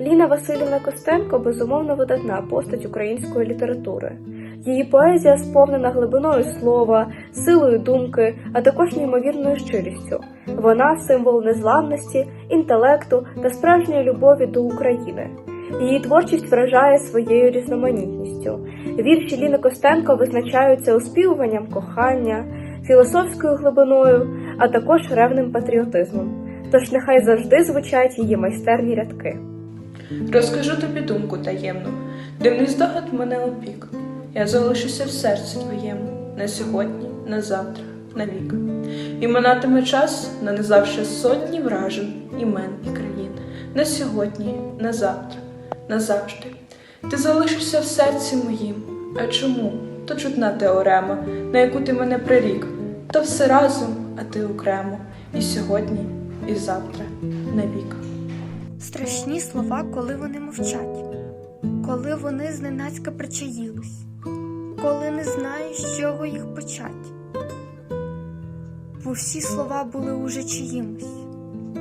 Ліна Васильівна Костенко безумовно видатна постать української літератури. Її поезія сповнена глибиною слова, силою думки, а також неймовірною щирістю. Вона символ незламності, інтелекту та справжньої любові до України. Її творчість вражає своєю різноманітністю. Вірші Ліни Костенко визначаються оспівуванням кохання, філософською глибиною, а також ревним патріотизмом. Тож нехай завжди звучать її майстерні рядки. Розкажу тобі думку таємну, дивний здогад мене опік. Я залишуся в серці твоєму, на сьогодні, на завтра, на вік. І минатиме час, нанизавши сотні вражень, імен і країн. На сьогодні, на завтра, назавжди. Ти залишишся в серці моїм. А чому? То чутна теорема, на яку ти мене прирік. То все разом, а ти окремо. І сьогодні, і завтра, навік. Страшні слова, коли вони мовчать, коли вони зненацька причаїлись, коли не знаєш, з чого їх почать. Бо всі слова були уже чиїмось,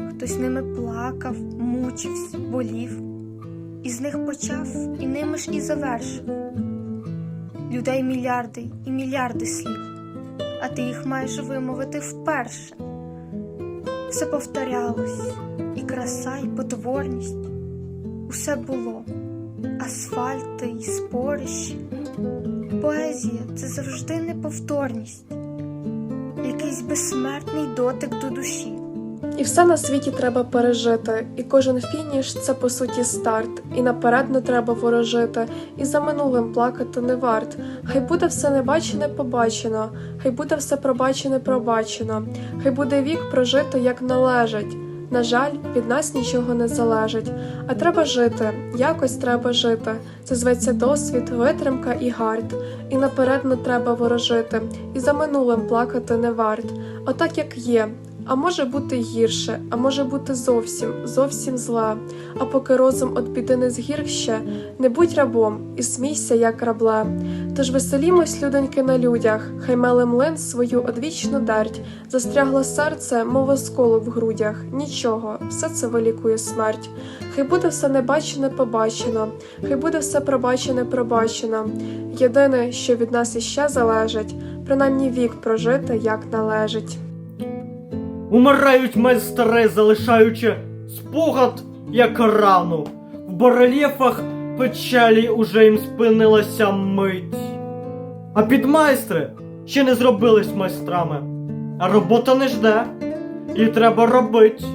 хтось ними плакав, мучився, болів, і з них почав, і ними ж і завершив. Людей мільярди і мільярди слів, а ти їх маєш вимовити вперше. Все повторялось, і краса, і потворність. Усе було асфальти і спорищі. Поезія це завжди неповторність, якийсь безсмертний дотик до душі. І все на світі треба пережити, і кожен фініш це по суті старт, і наперед не треба ворожити, і за минулим плакати не варт. Хай буде все небачене побачено, хай буде все пробачене пробачено, хай буде вік прожито як належить. На жаль, від нас нічого не залежить, а треба жити, якось треба жити. Це зветься досвід, витримка і гард. І наперед не треба ворожити, і за минулим плакати не варт. Отак як є, а може бути гірше, а може бути зовсім, зовсім зла. А поки розум от біди не згірк ще, не будь рабом і смійся, як рабла. Тож веселімось, людоньки, на людях, хай меле млин свою одвічну дерть, застрягло серце, мов осколок в грудях. Нічого, все це вилікує смерть. Хай буде все небачене побачено, хай буде все пробачене пробачено. Єдине, що від нас іще залежить, принаймні вік прожити, як належить. Умирають майстри, залишаючи спогад, як рану. В барельєфах печалі уже їм спинилася мить. А підмайстри ще не зробились майстрами, а робота не жде, і треба робить.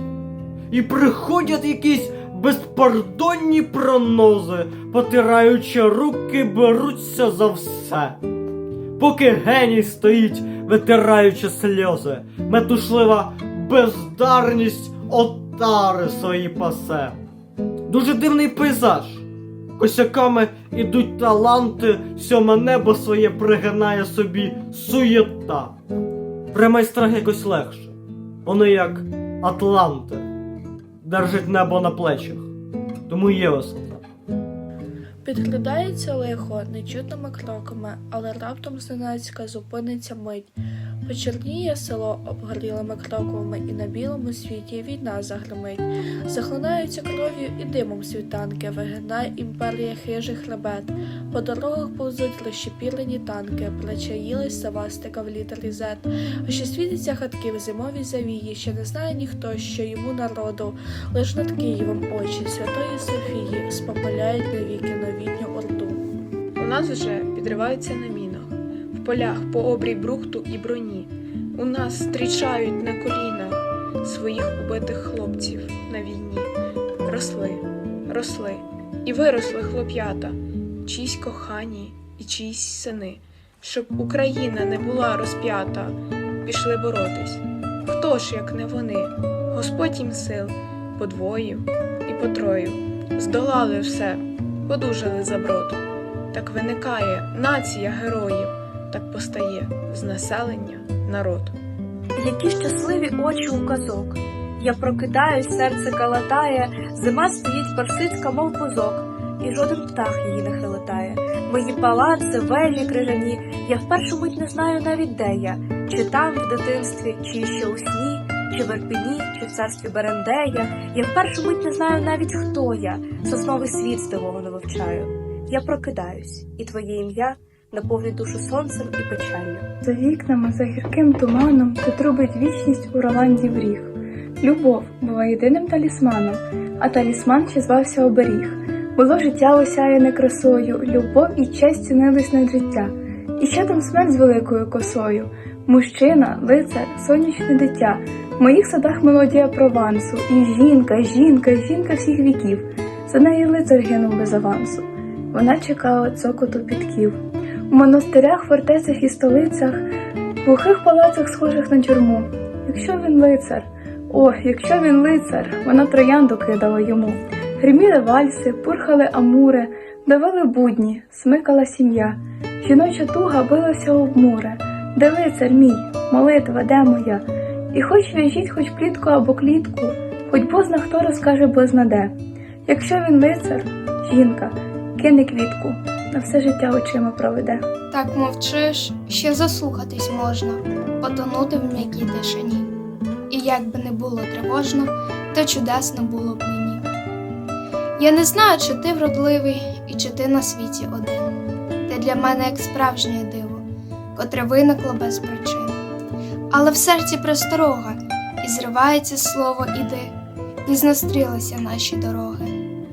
І приходять якісь безпардонні пронози, потираючи руки, беруться за все. Поки геній стоїть, витираючи сльози, метушлива бездарність отари свої пасе. Дуже дивний пейзаж. Косяками ідуть таланти, сьоме небо своє пригинає собі суєта. При майстрах якось легше. Вони як атланти, держать небо на плечах. Тому є висота. Підглядається лихо нечутними кроками, але раптом зненацька зупиниться мить. Почерніє село обгорілими кроками, і на білому світі війна загримить. Захлинаються кров'ю і димом світанки, вигинає імперія хижих хребет. По дорогах повзуть розщепірені танки, причаїлись савастика в літері. А ще світиться хатків зимові завії, ще не знає ніхто, що йому народу. Лиш над Києвом очі Святої Софії спопаляють навіки новітню орду. У нас вже підриваються на мінах, полях по обрій брухту і броні. У нас зустрічають на колінах своїх убитих хлопців на війні. Росли, росли і виросли хлоп'ята, чиїсь кохані і чиїсь сини, щоб Україна не була розп'ята, пішли боротись. Хто ж, як не вони? Господь їм сил подвоїв і потрою, здолали все, подужали заброд. Так виникає нація героїв, так постає з населення народ. Які щасливі очі у казок. Я прокидаюсь, серце калатає, зима стоїть парсицька, мов бузок, і жоден птах її не хилитає. Мої палаци, велі крижані, я в першу мить не знаю навіть де я, чи там в дитинстві, чи ще у сні, чи в Ірпіні, чи в царстві Берендея. Я в першу мить не знаю навіть хто я, сосновий світ здивовано вивчаю. Я прокидаюсь, і твоє ім'я наповнить душу сонцем і печаллю. За вікнами, за гірким туманом, де трубить вічність у Роланді вріг. Любов була єдиним талісманом, а талісман ще звався оберіг. Було життя осяяне красою, любов і честь цінились над життя. І ще там смерть з великою косою. Мужчина, лицар, сонячне дитя. В моїх садах мелодія провансу. І жінка, жінка, жінка всіх віків. За неї лицар гинув без авансу. Вона чекала цокоту підків. У монастирях, фортецях і столицях, в глухих палацах, схожих на тюрму. Якщо він лицар, о, якщо він лицар, вона троянду кидала йому. Гриміли вальси, пурхали амури, давили будні, смикала сім'я. Жіноча туга билася об мури. Де лицар мій, молитва, де моя? І хоч в'яжіть, хоч плітку або клітку, хоч бозна хто розкаже бозна де. Якщо він лицар, жінка, кине квітку, на все життя очима проведе. Так мовчиш, ще заслухатись можна, потонути в м'якій тишині. І як би не було тривожно, то чудесно було б мені. Я не знаю, чи ти вродливий і чи ти на світі один. Ти для мене як справжнє диво, котре виникло без причин. Але в серці просторога, і зривається слово іди, пізно стрілися наші дороги,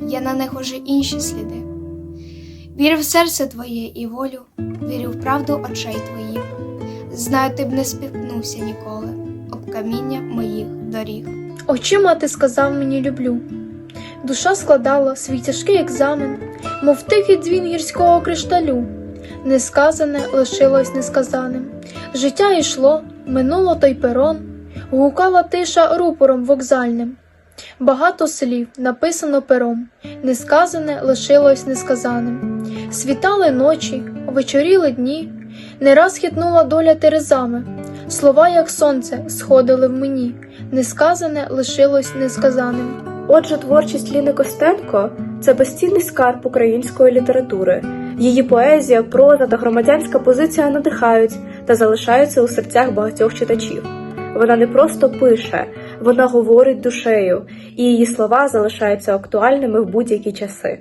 є на них уже інші сліди. Вірю в серце твоє і волю, вірю в правду очей твоїх. Знаю, ти б не спіткнувся ніколи об каміння моїх доріг. Очима ти сказав мені люблю. Душа складала свій тяжкий екзамен, мов тихий дзвін гірського кришталю. Несказане лишилось несказаним. Життя йшло, минуло той перон, гукала тиша рупором вокзальним. Багато слів написано пером, несказане лишилось несказаним. Світали ночі, вечоріли дні, не раз хитнула доля терезами. Слова, як сонце, сходили в мені, несказане лишилось несказаним. Отже, творчість Ліни Костенко це безцінний скарб української літератури. Її поезія, проза та громадянська позиція надихають та залишаються у серцях багатьох читачів. Вона не просто пише, вона говорить душею, і її слова залишаються актуальними в будь-які часи.